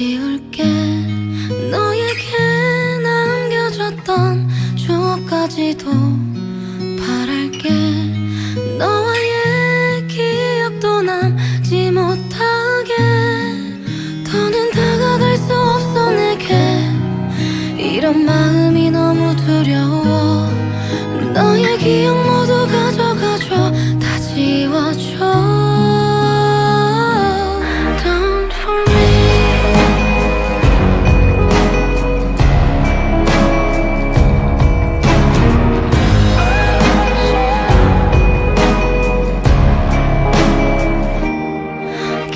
지울게. 너에게 남겨줬던 추억까지도 바랄게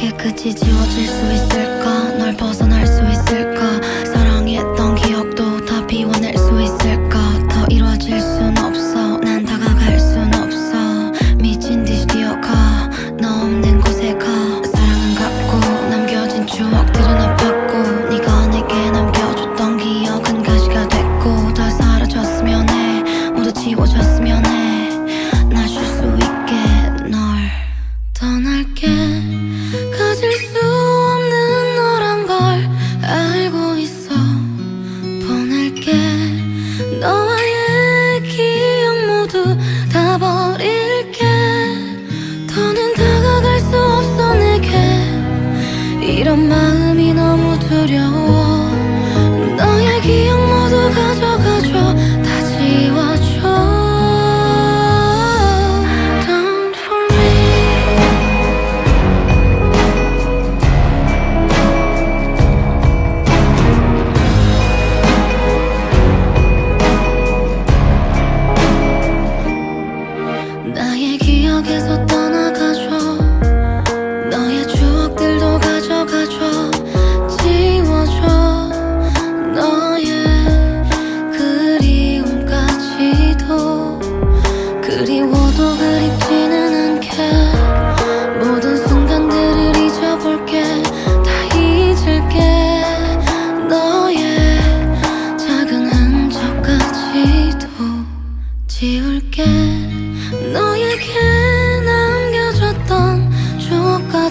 깨끗이 지워질 수 있을까? 널 벗어날 수 있을까? 사랑했던 기억도 다 비워낼 수 있을까? 더 이루어질 순 없어. 난 다가갈 순 없어. 미친 듯이 뛰어가. 너 없는 곳에 가. 사랑은 갖고 남겨진 추억들은 아팠고 네가 내게 남겨줬던 기억은 가시가 됐고 다 사라졌으면 해. 모두 지워졌으면 해나 쉴 수 있게 널 떠날게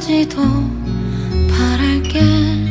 추억까지도 바랄게